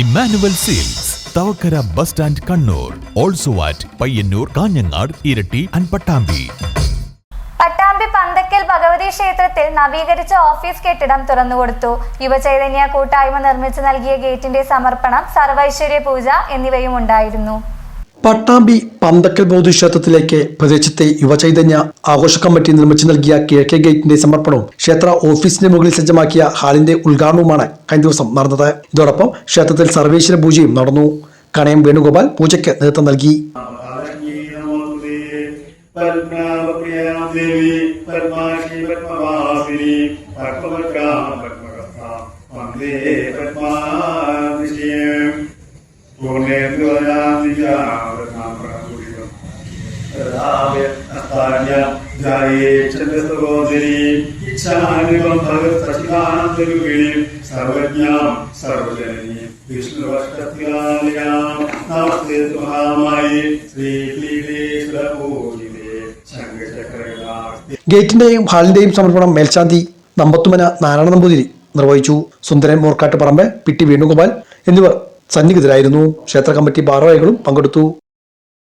Emmanuel Silks Thavakkara bus stand Kannur also at Payyanur Kanhangad Iritty and Pattambi Pattambi Panthakkal Bhagavathi ക്ഷേത്രത്തിൽ നവീകരിച്ച office കെട്ടിടം തുറന്നുകൊടുത്തു യുവചൈതന്യ കൂട്ടായ്മ നിർമ്മിച്ചു നൽകിയ ഗേറ്റിന്റെ സമർപ്പണം സർവൈശ്വര്യ പൂജ എന്നിവയും ഉണ്ടായിരുന്നു. പട്ടാമ്പി പന്തക്കൽ ബോധി ക്ഷേത്രത്തിലേക്ക് പ്രദേശത്തെ യുവചൈതന്യ ആഘോഷ കമ്മിറ്റി നിർമ്മിച്ചു നൽകിയ കിഴക്കേ ഗേറ്റിന്റെ സമർപ്പണവും ക്ഷേത്ര ഓഫീസിന്റെ മുകളിൽ സജ്ജമാക്കിയ ഹാളിന്റെ ഉദ്ഘാടനവുമാണ് കഴിഞ്ഞ ദിവസം നടന്നത്. ഇതോടൊപ്പം ക്ഷേത്രത്തിൽ സർവേശ്വര പൂജയും നടന്നു. കണയം വേണുഗോപാൽ പൂജയ്ക്ക് നേതൃത്വം നൽകി. പത്മവാസിനി പത്മവക്രാം പത്മകഥ വന്ദേ പത്മാവിഷയം സർവജ്ഞാം ശ്രീ ഗേറ്റിന്റെയും ഹാളിന്റെയും സമർപ്പണം മേൽശാന്തി നമ്പത്തുമന നാരായണ നമ്പൂതിരി നിർവഹിച്ചു. സുന്ദരൻ മോർക്കാട്ട് പറമ്പ് ടി വേണുഗോപാൽ എന്നിവർ സന്നിഹിതരായിരുന്നു. ക്ഷേത്ര കമ്മിറ്റി ഭാരവാഹികളും പങ്കെടുത്തു.